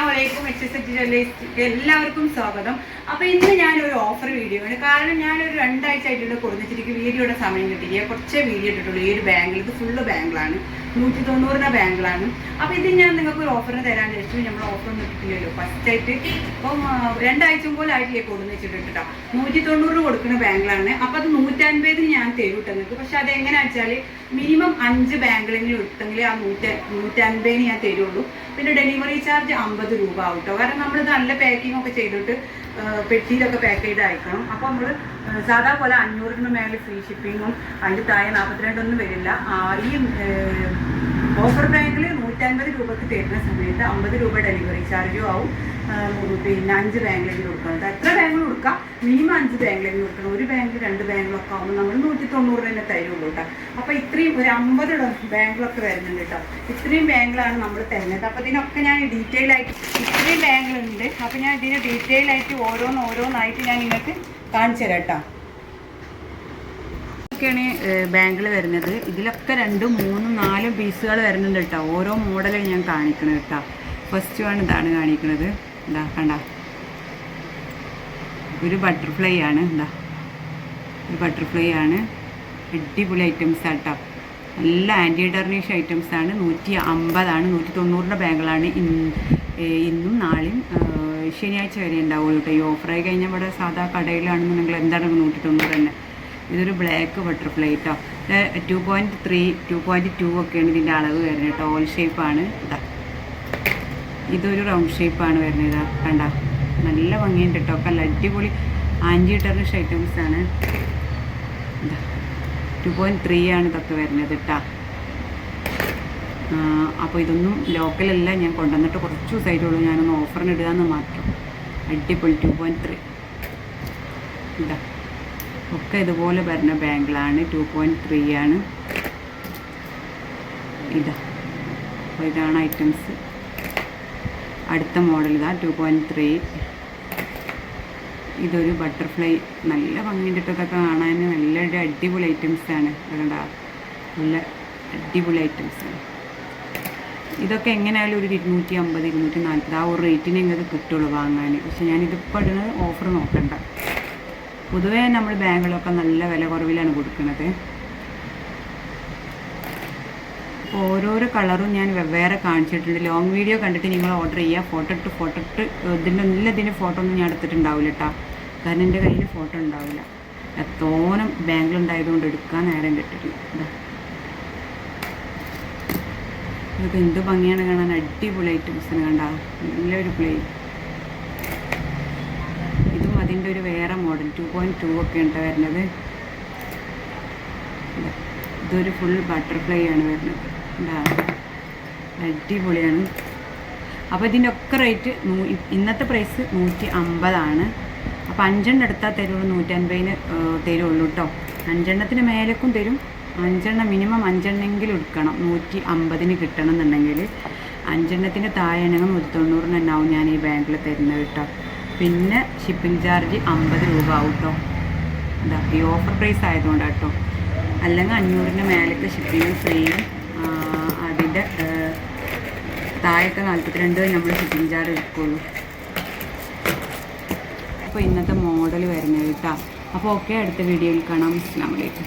അസ്സാമലൈക്കും എച്ച് ജ്വല്ലേഴ്സിലേക്ക് എല്ലാവർക്കും സ്വാഗതം. അപ്പൊ ഇന്ന് ഞാൻ ഒരു ഓഫർ വീഡിയോ ആണ് കാരണം ഞാനൊരു രണ്ടാഴ്ച ആയിട്ടുള്ള കൊടുത്തിട്ട് വീഡിയോയുടെ സമയം കിട്ടിയില്ല. കുറച്ച് വീഡിയോ ഇട്ടിട്ടുള്ളൂ. ഈ ഒരു ബാങ്കിൽ ഇത് ഫുള്ള് ബാങ്കിലാണ് നൂറ്റി തൊണ്ണൂറിന്റെ ബാങ്കിലാണ് അപ്പൊ ഇത് ഞാൻ നിങ്ങൾക്ക് ഒരു ഓഫർ തരാൻ വെച്ചു നമ്മൾ ഓഫർ ഒന്നും കിട്ടില്ലല്ലോ ഫസ്റ്റ് ആയിട്ട് ഇപ്പം രണ്ടാഴ്ച പോലെ ആയിട്ട് കൊടുന്ന് വെച്ചിട്ട് നൂറ്റി തൊണ്ണൂറ് കൊടുക്കുന്ന ബാങ്കിലാണ് അപ്പൊ അത് നൂറ്റൻപതിന് ഞാൻ തരും കേട്ടോ നിങ്ങൾക്ക്. പക്ഷെ അത് എങ്ങനെയാ വെച്ചാൽ മിനിമം അഞ്ച് ബാങ്കിലെങ്കിലും എടുത്തെങ്കിൽ ആ നൂറ്റ നൂറ്റൻപതിന് ഞാൻ തരുള്ളൂ. പിന്നെ ഡെലിവറി ചാർജ് അമ്പത് രൂപ ആവും കേട്ടോ കാരണം നമ്മൾ നല്ല പാക്കിംഗ് ഒക്കെ ചെയ്തിട്ട് പെട്ടിയിലൊക്കെ പാക്ക് ചെയ്ത് അയക്കണം. അപ്പോൾ നമ്മൾ സാധാ പോലെ അഞ്ഞൂറിന് മേലെ ഫ്രീ ഷിപ്പിങ്ങും അതിന്റെ താഴെ നാൽപ്പത്തിരണ്ടൊന്നും വരില്ല. ഈ ഓഫർ ബാങ്കിൽ നൂറ്റൻപത് രൂപക്ക് തരുന്ന സമയത്ത് അമ്പത് രൂപ ഡെലിവറി ചാർജും ആവും. പിന്നെ അഞ്ച് ബാങ്കിലേക്ക് കൊടുക്കുന്നത് എത്ര ബാങ്കിൽ കൊടുക്കാം? മിനിമം അഞ്ച് ബാങ്കിലേക്ക് കൊടുക്കണം. ഒരു ബാങ്ക് രണ്ട് ബാങ്കിലൊക്കെ ആകുമ്പോൾ നമ്മൾ നൂറ്റി തൊണ്ണൂറ് തന്നെ തരുള്ളൂ കേട്ടോ. അപ്പോൾ ഇത്രയും ഒരു അമ്പത് ബാങ്കിലൊക്കെ വരുന്നുണ്ട് കേട്ടോ. ഇത്രയും ബാങ്കിലാണ് നമ്മൾ തരുന്നത്. അപ്പോൾ ഇതിനൊക്കെ ഞാൻ ഡീറ്റെയിൽ ആയിട്ട് ഇത്രയും ബാങ്കിലുണ്ട് അപ്പോൾ ഞാൻ ഇതിന് ഡീറ്റെയിൽ ആയിട്ട് ഓരോന്ന് ഓരോന്നായിട്ട് ഞാൻ നിങ്ങൾക്ക് കാണിച്ചു തരാം കേട്ടോ. ഒക്കെയാണ് ബാങ്കിൽ വരുന്നത്. ഇതിലൊക്കെ രണ്ടും മൂന്നും നാലും പീസുകൾ വരുന്നുണ്ട് കേട്ടോ. ഓരോ മോഡലും ഞാൻ കാണിക്കണത് കേട്ടോ. ഫസ്റ്റ് വൺ ഇതാണ് കാണിക്കുന്നത് എന്താ കണ്ട. ഒരു ബട്ടർഫ്ലൈ ആണ് എന്താ ഒരു ബട്ടർഫ്ലൈ ആണ്. അടിപൊളി ഐറ്റംസ് ആട്ടോ നല്ല ആന്റി ഡർണിഷ് ഐറ്റംസ് ആണ്. നൂറ്റി അമ്പതാണ് നൂറ്റി തൊണ്ണൂറിന്റെ ബാഗുകളാണ് ഇന്നും നാളെയും ശനിയാഴ്ച വരെ ഉണ്ടാവുള്ളൂ കേട്ടോ ഈ ഓഫറായി കഴിഞ്ഞാൽ ഇവിടെ സാധാ കടയിലാണെന്നുണ്ടെങ്കിൽ എന്താണ് നൂറ്റി തൊണ്ണൂറ് തന്നെ? ഇതൊരു ബ്ലാക്ക് ബട്ടർഫ്ലൈ കേട്ടോ two point three two point two ഒക്കെയാണ് ഇതിന്റെ അളവ് വരുന്നത് കേട്ടോ. ഓൾ ഷേപ്പാണ് ഇതാ. ഇതൊരു റൗണ്ട് ഷേപ്പാണ് വരുന്നത് ഇതാ. കണ്ട? നല്ല ഭംഗിയുണ്ട് കേട്ടോ. നല്ല അടിപൊളി ആന്റി ടെറിഷ് ഐറ്റംസ് ആണ്. ടു പോയിന്റ് ത്രീ ആണ് ഇതൊക്കെ വരുന്നത് കേട്ടോ. അപ്പോൾ ഇതൊന്നും ലോക്കലല്ല ഞാൻ കൊണ്ടുവന്നിട്ട് കുറച്ച് ദിവസമായിട്ടുള്ളൂ ഞാനൊന്ന് ഓഫറിന് ഇടുക എന്ന് മാത്രം. അടിപൊളി ടു പോയിന്റ് ത്രീ ഇതാ. ഒക്കെ ഇതുപോലെ വരുന്ന ബാങ്കിളാണ്. ടു പോയിന്റ് ത്രീ ആണ്. ഇതാ. അപ്പോൾ ഇതാണ് ഐറ്റംസ് അടുത്ത മോഡൽ ഇതാ ടു പോയിന്റ് ത്രീ ഇതൊരു ബട്ടർഫ്ലൈ നല്ല ഭംഗിയിട്ടതൊക്കെ ഇതൊക്കെ കാണാൻ നല്ല ഒരു അടിപൊളി ഐറ്റംസ് ആണ്. കണ്ട നല്ല അടിപൊളി ഐറ്റംസ് ആണ്. ഇതൊക്കെ എങ്ങനെയായാലും ഒരു ഇരുന്നൂറ്റി അമ്പത് ഇരുന്നൂറ്റി നാൽപ്പത് ആ ഒരു റേറ്റിന് നിങ്ങൾക്ക് കിട്ടുള്ളൂ വാങ്ങാൻ പക്ഷെ ഞാനിതിപ്പോൾ ഇടുന്നത് ഓഫർ നോക്കണ്ട. പൊതുവേ നമ്മൾ ബാഗുകളൊക്കെ നല്ല വില കുറവിലാണ് കൊടുക്കുന്നത്. ഓരോരോ കളറും ഞാൻ വെവ്വേറെ കാണിച്ചിട്ടുണ്ട്. ലോങ് വീഡിയോ കണ്ടിട്ട് നിങ്ങൾ ഓർഡർ ചെയ്യുക. ഫോട്ടോ ഇട്ട് ഫോട്ടോ ഇട്ട് ഇതിന്റെ എല്ലാത്തിന്റെ ഫോട്ടോ ഒന്നും ഞാൻ എടുത്തിട്ടുണ്ടാവില്ല കേട്ടോ കാരണം എന്റെ കയ്യിൽ ഫോട്ടോ ഉണ്ടാവില്ല എത്തോനം ബാങ്കിലുണ്ടായതുകൊണ്ട് എടുക്കാൻ നേരം കിട്ടിട്ടില്ല ഇതാ ഇതൊക്കെ എന്ത് ഭംഗിയാണ് കാണാൻ. അടിപൊളിയായിട്ട് മിസ്സിന് കണ്ട. നല്ലൊരു പ്ലേ ഇതും അതിന്റെ ഒരു വേറെ മോഡൽ ടു പോയിന്റ് ടു ഒക്കെ ഉണ്ട് വരുന്നത്. ഇതാ. ഇതൊരു ഫുൾ ബട്ടർഫ്ലൈ ആണ് വരുന്നത്. അടിപൊളിയാണ്. അപ്പോൾ ഇതിന്റെ ഒക്കെ റേറ്റ് ഇന്നത്തെ പ്രൈസ് നൂറ്റി അമ്പതാണ് അപ്പോൾ അഞ്ചെണ്ണം എടുത്താൽ തരുള്ളൂ നൂറ്റൻപതിന് തരുള്ളൂ കേട്ടോ അഞ്ചെണ്ണത്തിന് മേലേക്കും തരും. അഞ്ചെണ്ണം മിനിമം അഞ്ചെണ്ണെങ്കിലും എടുക്കണം. നൂറ്റി അമ്പതിന് കിട്ടണം എന്നുണ്ടെങ്കിൽ. അഞ്ചെണ്ണത്തിന്റെ താഴെയാണെങ്കിൽ നൂറ്റി തൊണ്ണൂറിന് തന്നെ ആവും ഞാൻ ഈ ബാങ്കിൽ തരുന്നത് കേട്ടോ പിന്നെ ഷിപ്പിംഗ് ചാർജ് അമ്പത് രൂപ ആവും കേട്ടോ എന്താ ഈ ഓഫർ പ്രൈസ് ആയതുകൊണ്ടാണ് കേട്ടോ അല്ലെങ്കിൽ അഞ്ഞൂറിന് മേലത്തെ ഷിപ്പിംഗ് ഫ്രീയും അതിന്റെ താഴത്തെ നാൽപ്പത്തിരണ്ട് നമ്മൾ ഷിപ്പിംഗ് ചാർജ് എടുക്കുള്ളൂ. അപ്പോൾ ഇന്നത്തെ മോഡൽ വരുന്നത് കേട്ടോ അപ്പോൾ ഓക്കെ അടുത്ത വീഡിയോയിൽ കാണാം. അസ്സാം വലൈക്കും